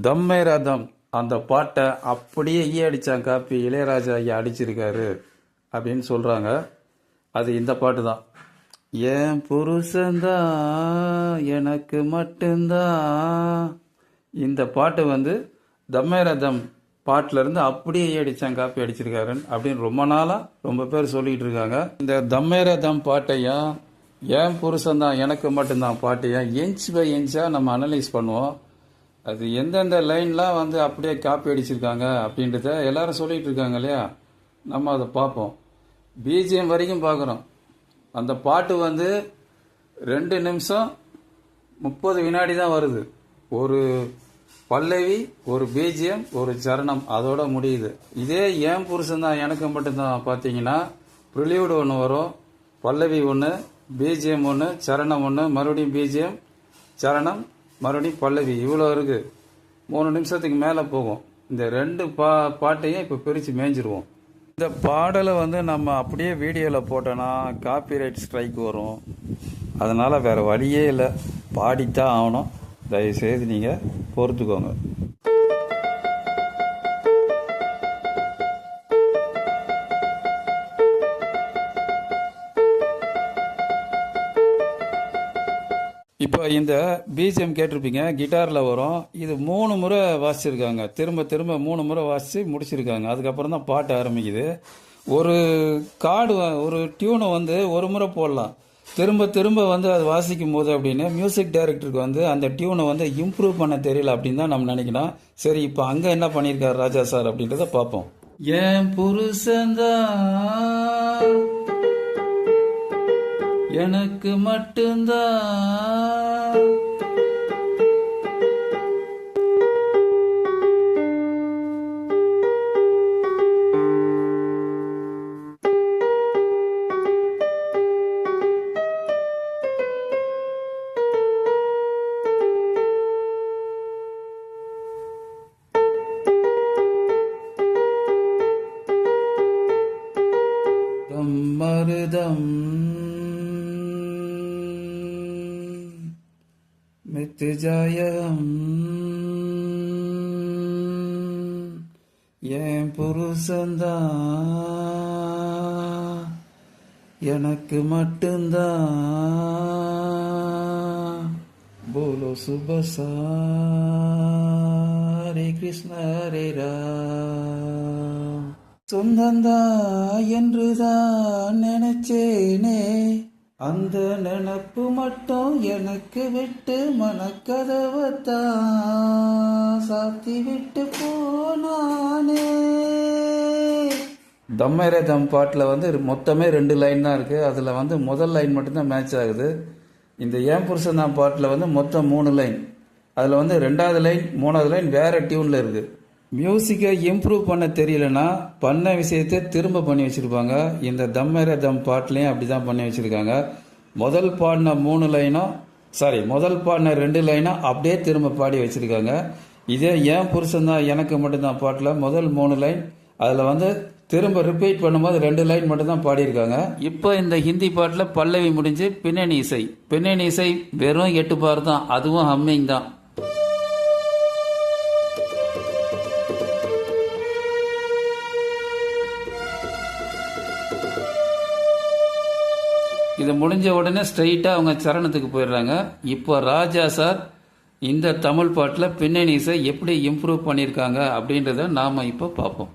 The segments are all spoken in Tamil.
தம்மை ரதம் அந்த பாட்டை அப்படியே ஈ அடித்தான் காப்பி இளையராஜா ஐயா அடிச்சிருக்காரு அப்படின்னு சொல்கிறாங்க அது இந்த பாட்டு தான். என் புருஷன்தான் எனக்கு மட்டும்தான் இந்த பாட்டு வந்து தம்மை ரதம் பாட்டிலேருந்து அப்படியே ஈ அடித்தான் காப்பி அடிச்சிருக்காருன்னு அப்படின்னு ரொம்ப நாளாக ரொம்ப பேர் சொல்லிகிட்டு இருக்காங்க. இந்த தம்மை ரதம் பாட்டையும் என் புருஷன்தான் எனக்கு மட்டும்தான் பாட்டையும் இன்ச் பை இன்ச்சாக நம்ம அனலைஸ் பண்ணுவோம். அது எந்தெந்த லைன்லாம் வந்து அப்படியே காப்பி அடிச்சிருக்காங்க அப்படின்றத எல்லாரும் சொல்லிட்டு இருக்காங்க இல்லையா? நம்ம அதை பார்ப்போம். பிஜிஎம் வரைக்கும் பார்க்குறோம். அந்த பாட்டு வந்து ரெண்டு நிமிஷம் முப்பது வினாடி தான் வருது. ஒரு பல்லவி ஒரு பிஜிஎம் ஒரு சரணம். அதோட முடியுது. இதே ஏன் புருஷன் தான் எனக்கு மட்டும்தான் பார்த்தீங்கன்னா ப்ரிலியூடு ஒன்று வரும் பல்லவி ஒன்று பிஜிஎம் ஒன்று சரணம் ஒன்று மறுபடியும் பிஜிஎம் சரணம் மறுபடியும் பல்லவி இவ்வளோ இருக்குது மூணு நிமிஷத்துக்கு மேலே போகும். இந்த ரெண்டு பா பாட்டையும் இப்போ பிரித்து மேய்ஞ்சிருவோம். இந்த பாடலை வந்து நம்ம அப்படியே வீடியோவில் போட்டோன்னா காப்பிரைட் ஸ்ட்ரைக் வரும். அதனால் வேறு வழியே இல்லை. பாடித்தான் ஆகணும். தயவுசெய்து நீங்கள் பொறுத்துக்கோங்க. இந்த பிஜிஎம் கேட்டிருப்பீங்க கிட்டாரில் வரும். இது மூணு முறை வாசிச்சிருக்காங்க. திரும்ப திரும்ப மூணு முறை வாசித்து முடிச்சிருக்காங்க. அதுக்கப்புறம் தான் பாட்டு ஆரம்பிக்குது. ஒரு கார்டு ஒரு டியூனை வந்து ஒரு முறை போடலாம். திரும்ப திரும்ப வந்து அது வாசிக்கும் போது அப்படின்னு மியூசிக் டைரக்டருக்கு வந்து அந்த டியூனை வந்து இம்ப்ரூவ் பண்ண தெரியல அப்படின்னு தான் நம்ம நினைக்கலாம் சரி இப்போ அங்கே என்ன பண்ணியிருக்காரு ராஜா சார் அப்படின்றத பார்ப்போம். ஏன் புருஷந்தான் எனக்கு மட்டும்தான். மித்துஜாயம் என் புருஷந்தா எனக்கு மட்டும்தான் போலோ சுபசா ஹரே கிருஷ்ண ஹரே ராம். சொந்தந்தா என்றுதான் நினைச்சேனே. அந்த நினப்பு மட்டும் எனக்கு விட்டு மனக்கதவத்தான் சாத்தி விட்டு போனானே. தம்மரே தம் பாட்டில் வந்து மொத்தமே ரெண்டு லைன் தான் இருக்குது அதில் வந்து முதல் லைன் மட்டும்தான் மேட்ச் ஆகுது. இந்த ஏன் புருஷன் தான் பாட்டில் வந்து மொத்தம் மூணு லைன். அதில் வந்து ரெண்டாவது லைன் மூணாவது லைன் வேறு டியூனில் இருக்குது மியூசிக்கை இம்ப்ரூவ் பண்ண தெரியலனா பண்ண விஷயத்தை திரும்ப பண்ணி வச்சுருப்பாங்க. இந்த தம்மேர தம் பாட்டிலையும் அப்படி தான் பண்ணி வச்சுருக்காங்க. முதல் பாடின மூணு லைனும் சாரி முதல் பாடின ரெண்டு லைனும் அப்படியே திரும்ப பாடி வச்சுருக்காங்க. இதே ஏன் புருஷன்தான் எனக்கு மட்டும்தான் பாட்டில் முதல் மூணு லைன் அதில் வந்து திரும்ப ரிப்பீட் பண்ணும்போது ரெண்டு லைன் மட்டும்தான் பாடியிருக்காங்க. இப்போ இந்த ஹிந்தி பாட்டில் பல்லவி முடிஞ்சு பின்னணி இசை. பின்னணி இசை வெறும் எட்டு பார் தான் அதுவும் ஹம்மிங் தான். இது முடிஞ்ச உடனே ஸ்ட்ரைட்டாக அவங்க சரணத்துக்கு போயிடுறாங்க. இப்போ ராஜா சார் இந்த தமிழ் பாட்டில் பின்னணி இசை எப்படி இம்ப்ரூவ் பண்ணியிருக்காங்க அப்படின்றத நாம் இப்போ பார்ப்போம்.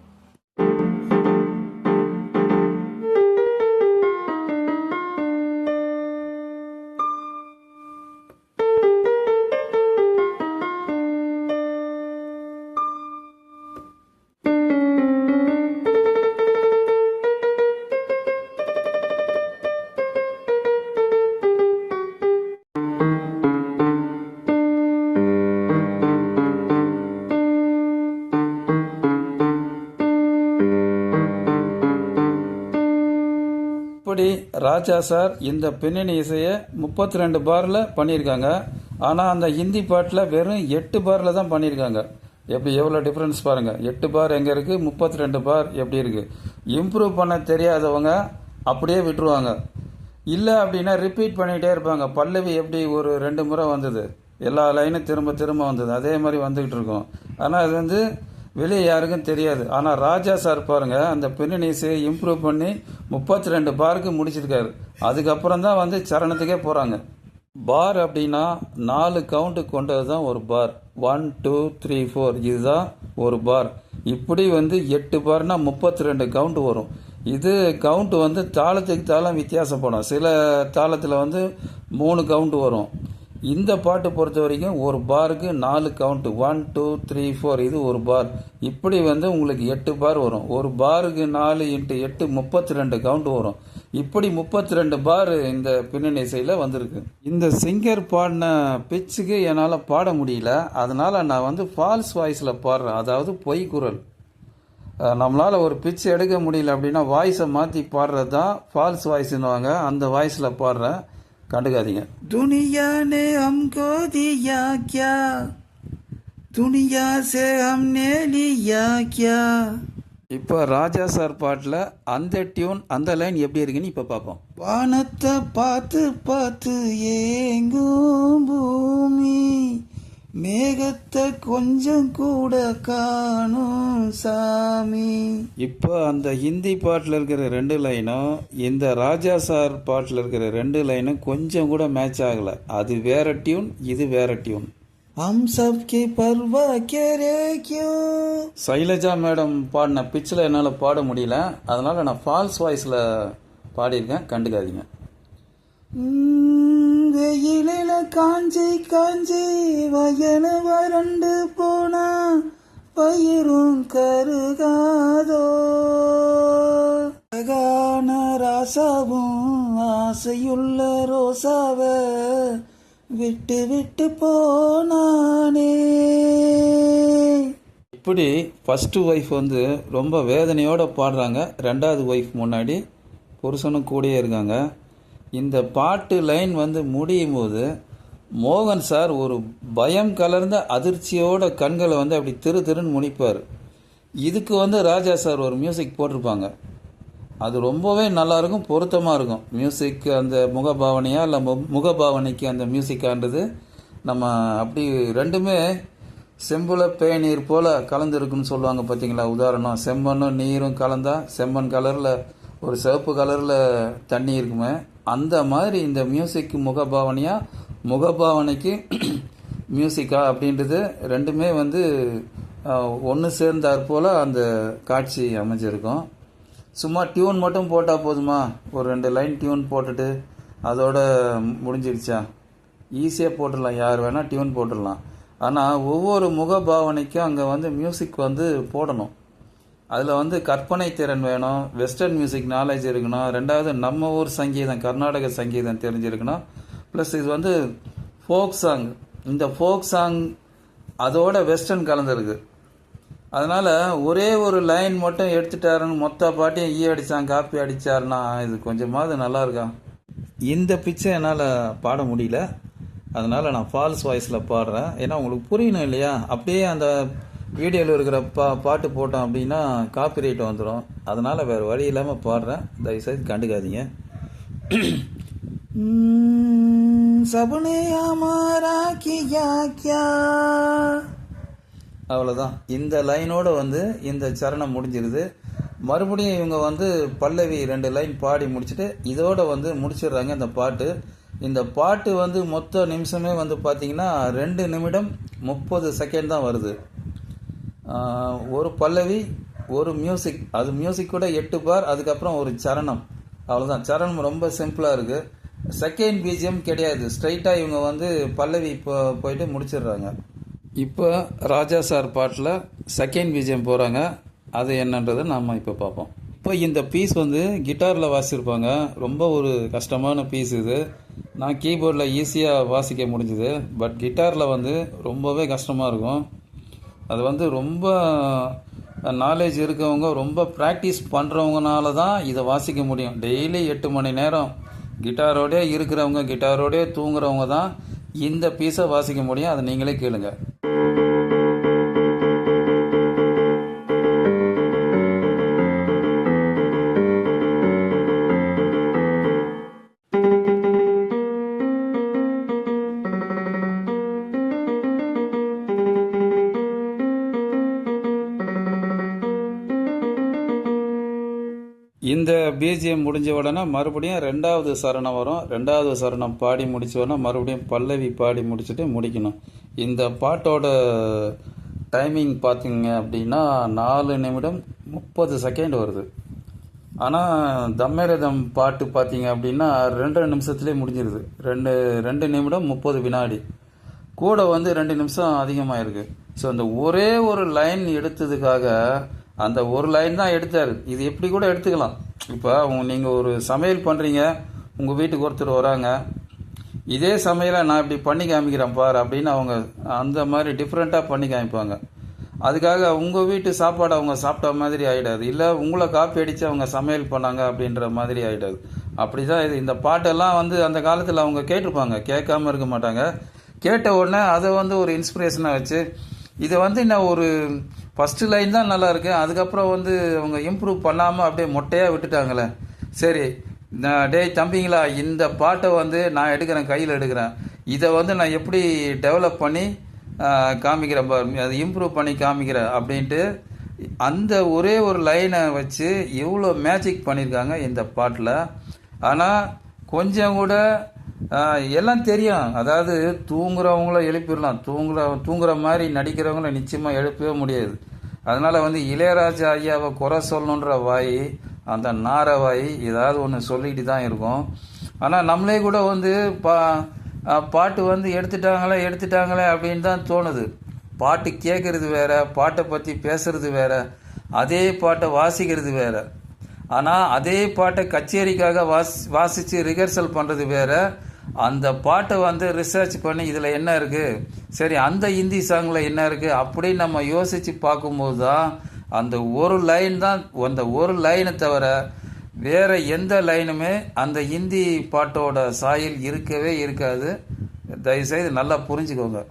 இப்படி ராஜா சார் இந்த பின்னணி இசையை முப்பத்தி ரெண்டு பாரில் பண்ணியிருக்காங்க. ஆனால் அந்த ஹிந்தி பாட்டில் வெறும் எட்டு பாரில் தான் பண்ணியிருக்காங்க. எப்படி எவ்வளோ டிஃப்ரென்ஸ் பாருங்கள் எட்டு பார் எங்கே இருக்குது முப்பத்தி ரெண்டு பார் எப்படி இருக்குது இம்ப்ரூவ் பண்ண தெரியாதவங்க அப்படியே விட்டுருவாங்க. இல்லை அப்படின்னா ரிப்பீட் பண்ணிகிட்டே இருப்பாங்க. பல்லவி எப்படி ஒரு ரெண்டு முறை வந்தது? எல்லா லைனும் திரும்ப திரும்ப வந்தது. அதே மாதிரி வந்துக்கிட்டு இருக்கும். ஆனால் அது வந்து வெளியே யாருக்கும் தெரியாது. ஆனால் ராஜா சார் பாருங்கள் அந்த பின்னணிஸை இம்ப்ரூவ் பண்ணி முப்பத்தி ரெண்டு பாருக்கு முடிச்சிருக்காரு. அதுக்கப்புறம் தான் வந்து சரணத்துக்கே போகிறாங்க பார் அப்படின்னா நாலு கவுண்ட் கொண்டது தான் ஒரு bar. One two three four இதுதான் ஒரு பார். இப்படி வந்து எட்டு பார்னால் முப்பத்தி ரெண்டு கவுண்ட் வரும். இது கவுண்ட் வந்து தாளத்துக்கு தாளம் வித்தியாசப்படும். சில தாளத்தில் வந்து மூணு கவுண்ட் வரும். இந்த பாட்டு பொறுத்த வரைக்கும் ஒரு பாருக்கு நாலு count one two three four இது ஒரு பார். இப்படி வந்து உங்களுக்கு எட்டு பார் வரும். ஒரு பாருக்கு நாலு இன்ட்டு எட்டு முப்பத்தி ரெண்டு கவுண்ட் வரும். இப்படி முப்பத்தி ரெண்டு பார் இந்த பின்னணி இசையில் வந்திருக்கு. இந்த சிங்கர் பாடின பிச்சுக்கு என்னால் பாட முடியல. அதனால் நான் வந்து ஃபால்ஸ் வாய்ஸில் பாடுறேன். அதாவது பொய் குரல். நம்மளால் நம்மளால ஒரு பிச்சு எடுக்க முடியல அப்படின்னா வாய்ஸை மாற்றி பாடுறது தான் ஃபால்ஸ் வாய்ஸ்னுவாங்க அந்த வாய்ஸில் பாடுறேன். கண்டுக்காதீங்க दुनिया ने हमको दिया क्या दुनिया से हमने लिया क्या இப்போ ராஜா சார் பாட்டில் அந்த டியூன் அந்த லைன் எப்படி இருக்குன்னு இப்போ பார்ப்போம் வானத்தை பார்த்து பார்த்து ஏங்கும் பூமி மேகத்தை கொஞ்சம் கூட காணும் சாமி. இப்போ அந்த ஹிந்தி பாட்டில் இருக்கிற ரெண்டு லைனும் இந்த ராஜா சார் பாட்டில் இருக்கிற ரெண்டு லைனும் கொஞ்சம் கூட மேட்ச் ஆகலை. அது வேற டியூன் இது வேற டியூன் ஹம் சப்கி பர்வா சைலஜா மேடம் பாடின பிச்சில் என்னால் பாட முடியல. அதனால் நான் ஃபால்ஸ் வாய்ஸில் பாடியிருக்கேன் கண்டுக்காதீங்க. உம், வெயிலில காஞ்சி காஞ்சி வயல வறண்டு போனா பயிரும் கருகாதோ. அழகான ராசாவும் ஆசையுள்ள ரோசாவ விட்டு விட்டு போனானே. இப்படி ஃபஸ்ட்டு ஒய்ஃப் வந்து ரொம்ப வேதனையோடு பாடுறாங்க. ரெண்டாவது ஒய்ஃப் முன்னாடி புருஷனும் கூடயே இருக்காங்க. இந்த பாட்டு லைன் வந்து முடியும் போது மோகன் சார் ஒரு பயம் கலர்ந்த அதிர்ச்சியோட கண்களை வந்து அப்படி திரு திருன்னு முடிப்பார் இதுக்கு வந்து ராஜா சார் ஒரு மியூசிக் போட்டிருப்பாங்க. அது ரொம்பவே நல்லா இருக்கும் பொருத்தமாக இருக்கும். மியூசிக் அந்த முகபாவனையாக இல்லை மு- முகபாவனைக்கு அந்த மியூசிக்கான்றது நம்ம அப்படி ரெண்டுமே செம்புல பேநீர் போல் கலந்துருக்குன்னு சொல்லுவாங்க பார்த்தீங்களா உதாரணம் செம்மண்ணும் நீரும் கலந்தால் செம்மண் கலரில் ஒரு சிவப்பு கலரில் தண்ணி இருக்குமே அந்த மாதிரி இந்த மியூசிக் முகபாவனையாக முகபாவனைக்கு மியூசிக்கா அப்படின்றது ரெண்டுமே வந்து ஒன்று சேர்ந்தாற் போல் அந்த காட்சி அமைஞ்சிருக்கும். சும்மா டியூன் மட்டும் போட்டால் போதுமா? ஒரு ரெண்டு லைன் டியூன் போட்டுட்டு அதோட முடிஞ்சிருச்சா ஈஸியாக போட்டுடலாம். யார் வேணால் டியூன் போட்டுடலாம். ஆனால் ஒவ்வொரு முகபாவனைக்கும் அங்கே வந்து மியூசிக் வந்து போடணும். அதில் வந்து கற்பனை திறன் வேணும் வெஸ்டர்ன் மியூசிக் நாலேஜ் இருக்கணும் ரெண்டாவது நம்ம ஊர் சங்கீதம் கர்நாடக சங்கீதம் தெரிஞ்சிருக்கணும். ப்ளஸ் இது வந்து ஃபோக் சாங் இந்த ஃபோக் சாங் அதோட வெஸ்டர்ன் கலந்துருக்கு. அதனால் ஒரே ஒரு லைன் மட்டும் எடுத்துட்டாருன்னு மொத்த பாட்டையும் ஈ அடித்தான் காப்பி அடிச்சாருன்னா இது கொஞ்சமாவது நல்லா இருக்கா? இந்த பிச்சை என்னால் பாட முடியல. அதனால் நான் ஃபால்ஸ் வாய்ஸில் பாடுறேன். ஏன்னா உங்களுக்கு புரியணும் இல்லையா? அப்படியே அந்த வீடியோவில் இருக்கிற பா பாட்டு போட்டோம் அப்படின்னா காப்பி ரைட் வந்துடும் அதனால் வேறு வழி இல்லாமல் பாடுறேன். தயவுசெய்து கண்டுக்காதீங்க. சபனே ஆமாரா கியா கியா அவ்வளோதான் இந்த லைனோடு வந்து இந்த சரணம் முடிஞ்சிருது. மறுபடியும் இவங்க வந்து பல்லவி ரெண்டு லைன் பாடி முடிச்சுட்டு இதோடு வந்து முடிச்சிடுறாங்க இந்த பாட்டு. இந்த பாட்டு வந்து மொத்த நிமிஷமே வந்து பார்த்திங்கன்னா ரெண்டு நிமிடம் முப்பது செகண்ட் தான் வருது. ஒரு பல்லவி ஒரு மியூசிக் அது மியூசிக் கூட எட்டு பார் அதுக்கப்புறம் ஒரு சரணம். அவ்வளோதான் சரணம் ரொம்ப சிம்பிளாக இருக்குது செகண்ட் பிஜிஎம் கிடையாது. ஸ்ட்ரைட்டாக இவங்க வந்து பல்லவி இப்போ போயிட்டு முடிச்சிடுறாங்க. இப்போ ராஜா சார் பாட்டில் செகண்ட் பிஜிஎம் போகிறாங்க அது என்னன்றதை நாம் இப்போ பார்ப்போம். இப்போ இந்த பீஸ் வந்து கிட்டாரில் வாசிச்சிருப்பாங்க. ரொம்ப ஒரு கஷ்டமான பீஸ் இது. நான் கீபோர்டில் ஈஸியாக வாசிக்க முடிஞ்சுது. பட் கிட்டாரில் வந்து ரொம்பவே கஷ்டமாக இருக்கும். அது வந்து ரொம்ப நாலேஜ் இருக்கவங்க ரொம்ப ப்ராக்டிஸ் பண்ணுறவங்கனால தான் இதை வாசிக்க முடியும். டெய்லி எட்டு மணி நேரம் கிட்டாரோடே இருக்கிறவங்க கிட்டாரோடே தூங்குறவங்க தான் இந்த பீஸை வாசிக்க முடியும். அதை நீங்களே கேளுங்கள் இந்த பிஜிஎம் முடிஞ்ச உடனே மறுபடியும் ரெண்டாவது சரணம் வரும். ரெண்டாவது சரணம் பாடி முடிச்ச உடனே மறுபடியும் பல்லவி பாடி முடிச்சுட்டு முடிக்கணும். இந்த பாட்டோட டைமிங் பார்த்தீங்க அப்படின்னா நாலு நிமிடம் முப்பது செகண்ட் வருது. ஆனால் தம்மேரதம் பாட்டு பார்த்தீங்க அப்படின்னா ரெண்டரை நிமிஷத்துலேயே முடிஞ்சிருது. ரெண்டு ரெண்டு நிமிடம் முப்பது வினாடி. கூட வந்து ரெண்டு நிமிஷம் அதிகமாக இருக்குது ஸோ அந்த ஒரே ஒரு லைன் எடுத்ததுக்காக அந்த ஒரு லைன் தான் எடுத்தார். இது எப்படி கூட எடுத்துக்கலாம். இப்போ நீங்கள் ஒரு சமையல் பண்ணுறீங்க உங்கள் வீட்டுக்கு ஒருத்தர் வராங்க. இதே சமையலை நான் இப்படி பண்ணி காமிக்கிறேன் பார் அப்படின்னு அவங்க அந்த மாதிரி டிஃப்ரெண்ட்டாக பண்ணி காமிப்பாங்க. அதுக்காக உங்கள் வீட்டு சாப்பாடு அவங்க சாப்பிட்ட மாதிரி ஆகிடாது இல்லை உங்களை காப்பி அடித்து அவங்க சமையல் பண்ணாங்க அப்படின்ற மாதிரி ஆகிடாது அப்படி தான் இது. இந்த பாட்டெல்லாம் வந்து அந்த காலத்தில் அவங்க கேட்டிருப்பாங்க. கேட்காம இருக்க மாட்டாங்க. கேட்ட உடனே அதை வந்து ஒரு இன்ஸ்பிரேஷனாக வச்சு இதை வந்து நான் ஒரு ஃபஸ்ட்டு லைன் தான் நல்லா இருக்கு. அதுக்கப்புறம் வந்து அவங்க இம்ப்ரூவ் பண்ணாமல் அப்படியே மொட்டையாக விட்டுட்டாங்களே. சரி நான் டேய் தம்பிங்களா இந்த பாட்டை வந்து நான் எடுக்கிறேன் கையில் எடுக்கிறேன். இதை வந்து நான் எப்படி டெவலப் பண்ணி காமிக்கிறேன் பாரு அதை இம்ப்ரூவ் பண்ணி காமிக்கிறேன் அப்படின்ட்டு அந்த ஒரே ஒரு லைனை வச்சு எவ்வளோ மேஜிக் பண்ணியிருக்காங்க இந்த பாட்டில். ஆனால் கொஞ்சம் கூட எல்லாம் தெரியும். அதாவது தூங்குறவங்கள எழுப்பிடலாம். தூங்குற தூங்குற மாதிரி நடிக்கிறவங்கள நிச்சயமாக எழுப்பவே முடியாது. அதனால் வந்து இளையராஜா ஐயாவை குறை சொல்லணுன்ற வாய் அந்த நார வாய் ஏதாவது ஒன்று சொல்லிட்டு தான் இருக்கும். ஆனால் நம்மளே கூட வந்து பா பாட்டு வந்து எடுத்துட்டாங்களே எடுத்துட்டாங்களே அப்படின்னு தான் தோணுது. பாட்டு கேட்குறது வேற பாட்டை பற்றி பேசுறது வேற அதே பாட்டை வாசிக்கிறது வேற. ஆனால் அதே பாட்டை கச்சேரிக்காக வாசி வாசித்து ரிஹர்சல் பண்ணுறது வேறு. அந்த பாட்டை வந்து ரிசர்ச் பண்ணி இதில் என்ன இருக்குது சரி அந்த ஹிந்தி சாங்கில் என்ன இருக்குது அப்படின்னு நம்ம யோசித்து பார்க்கும்போது தான் அந்த ஒரு லைன் தான் அந்த ஒரு லைனை தவிர வேற எந்த லைனுமே அந்த ஹிந்தி பாட்டோட சாயில் இருக்கவே இருக்காது. தயவுசெய்து நல்லா புரிஞ்சுக்கோங்க.